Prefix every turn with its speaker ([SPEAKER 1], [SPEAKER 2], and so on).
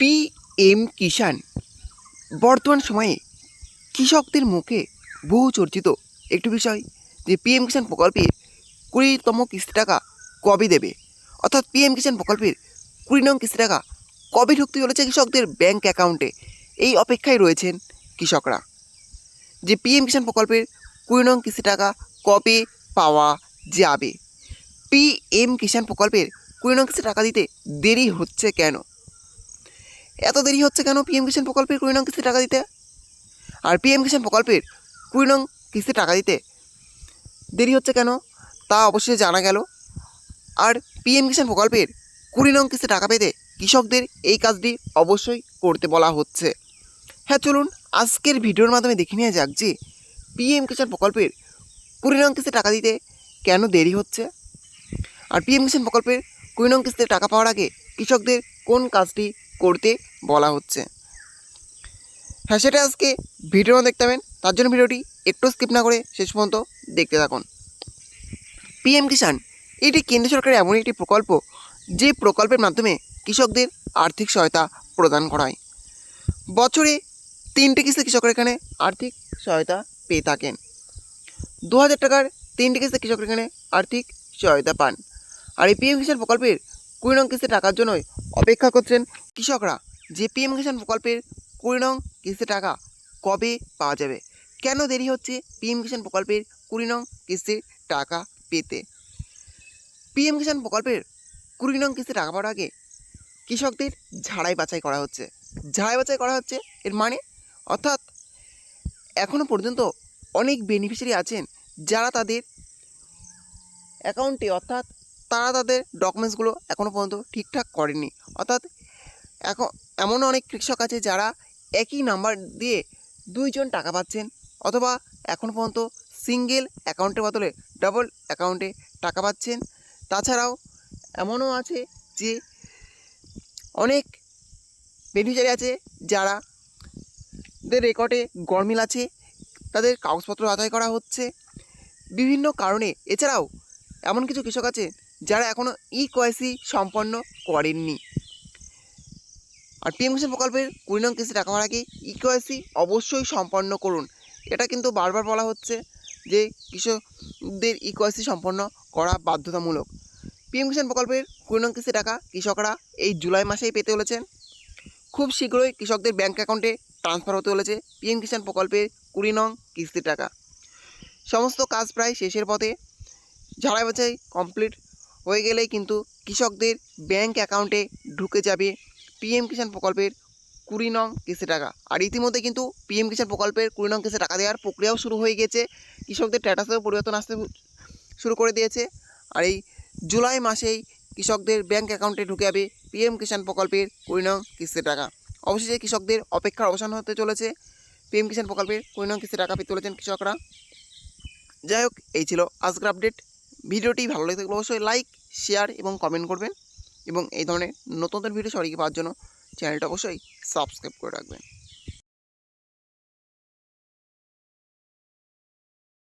[SPEAKER 1] P M কিষাণ। বর্তমান সময়ে কৃষকদের মুখে বহু চর্চিত একটি বিষয় যে পিএম কিষাণ প্রকল্পে কুড়িতম কিস্তি টাকা কবে দেবে? অর্থাৎ পিএম কিষাণ প্রকল্পের কুড়ি নং কিস্তি টাকা কবে ঢুকতে চলেছে কৃষকদের ব্যাংক অ্যাকাউন্টে? এই অপেক্ষায় রয়েছেন কৃষকরা। যে পিএম কিষাণ প্রকল্পের কুড়ি নং কিস্তি টাকা কবে পাওয়া যাবে? পিএম কিষাণ প্রকল্পের কুড়ি নং কিস্তি টাকা দিতে দেরি হচ্ছে কেন? এত দেরি হচ্ছে কেন? পিএম কিষাণ প্রকল্পের কুড়ি নং কিস্তি টাকা দিতে? আর পিএম কিষাণ প্রকল্পের কুড়ি নং কিস্তি টাকা দিতে দেরি হচ্ছে কেন? তা অবশ্যই জানা গেল। আর পিএম কিষাণ প্রকল্পের কুড়ি নং কিস্তি টাকা পেতে কৃষকদের এই কাজটি অবশ্যই করতে বলা হচ্ছে। হ্যাঁ চলুন আজকের ভিডিওর মাধ্যমে দেখে নেওয়া যাক যে পিএম কিষাণ প্রকল্পের কুড়ি নং কিস্তি টাকা দিতে কেন দেরি হচ্ছে? আর পিএম কিষাণ প্রকল্পের কুড়ি নং কিস্তিতে টাকা পাওয়ার আগে কৃষকদের কোন কাজটি করতে বলা হচ্ছে। হ্যাঁ সেটা আজকে ভিডিও দেখতে পাবেন, তার জন্য ভিডিওটি একটু স্কিপ না করে শেষ পর্যন্ত দেখতে থাকুন। পিএম কিষাণ এটি কেন্দ্র সরকারের এমন একটি প্রকল্প যে প্রকল্পের মাধ্যমে কৃষকদের আর্থিক সহায়তা প্রদান করা হয়। বছরে তিনটি কিস্তি কৃষকরা এখানে আর্থিক সহায়তা পেয়ে থাকেন। দু হাজার টাকার তিনটি কিস্তি কৃষকরা এখানে আর্থিক সহায়তা পান। আর এই পিএম কিষাণ প্রকল্পের কুড়ি নং কিস্তি টাকার জন্যই অপেক্ষা করছেন কৃষকরা। যে পিএম কিষাণ প্রকল্পের কুড়ি নং কিস্তি টাকা কবে পাওয়া যাবে? কেন দেরি হচ্ছে পিএম কিষাণ প্রকল্পের কুড়ি নং কিস্তির টাকা পেতে? পিএম কিষাণ প্রকল্পের কুড়ি নং কিস্তি টাকা পাওয়ার আগে কৃষকদের ঝাড়াই বাছাই করা হচ্ছে। ঝাড়াই বাছাই করা হচ্ছে এর মানে? অর্থাৎ এখনও পর্যন্ত অনেক বেনিফিশিয়ারি আছেন যারা তাদের অ্যাকাউন্টে অর্থাৎ তারা তাদের ডকুমেন্টসগুলো এখনও পর্যন্ত ঠিকঠাক করেনি। অর্থাৎ এখন এমন অনেক কৃষক আছে যারা একই নাম্বার দিয়ে দুইজন টাকা পাচ্ছেন অথবা এখনও পর্যন্ত সিঙ্গেল অ্যাকাউন্টের বদলে ডাবল অ্যাকাউন্টে টাকা পাচ্ছেন। তাছাড়াও এমনও আছে যে অনেক বেনিফিশিয়ারি আছে যারা দের রেকর্ডে গরমিল আছে, তাদের কাগজপত্র আদায় করা হচ্ছে। বিভিন্ন কারণে এছাড়াও এমন কিছু কৃষক আছে যারা এখনও ই কোয়াইসি সম্পন্ন করেননি। আর পিএম কিষাণ প্রকল্পের কুড়ি নং কিস্তি টাকা আগে ই কোয়াইসি অবশ্যই সম্পন্ন করুন। এটা কিন্তু বারবার বলা হচ্ছে যে কৃষকদের ই কোয়াইসি সম্পন্ন করা বাধ্যতামূলক। পিএম কিষাণ প্রকল্পের কুড়ি নং কিস্তি টাকা কৃষকরা এই জুলাই মাসেই পেতে চলেছেন খুব শীঘ্রই কৃষকদের ব্যাঙ্ক অ্যাকাউন্টে ট্রান্সফার হতে চলেছে পিএম কিষাণ প্রকল্পের কুড়ি নং কিস্তির টাকা। সমস্ত কাজ প্রায় শেষের পথে। ঝাড়াই বাছাই কমপ্লিট হয়ে গেলেই কিন্তু কৃষকদের ব্যাঙ্ক অ্যাকাউন্টে ঢুকে যাবে পিএম কিষাণ প্রকল্পের কুড়ি নং কিস্তি টাকা। আর ইতিমধ্যে কিন্তু পিএম কিষাণ প্রকল্পের কুড়ি নং কিস্তি টাকা দেওয়ার প্রক্রিয়াও শুরু হয়ে গেছে। কৃষকদের স্ট্যাটাসেও পরিবর্তন আসতে শুরু করে দিয়েছে। আর এই জুলাই মাসেই কৃষকদের ব্যাঙ্ক অ্যাকাউন্টে ঢুকে যাবে পিএম কিষাণ প্রকল্পের কুড়ি নং কিস্তির টাকা। অবশেষে কৃষকদের অপেক্ষার অবসান হতে চলেছে। পিএম কিষাণ প্রকল্পের কুড়ি নং কিস্তি টাকা পেতে চলেছেন কৃষকরা। যাই হোক, এই ছিল আজকের আপডেট ভিডিওটি ভালো লাগে থাকলে অবশ্যই লাইক শেয়ার এবং কমেন্ট করবেন এবং এই ধরনের নতুন নতুন ভিডিও সবাইকে পাওয়ার জন্য চ্যানেলটা অবশ্যই সাবস্ক্রাইব করে রাখবেন।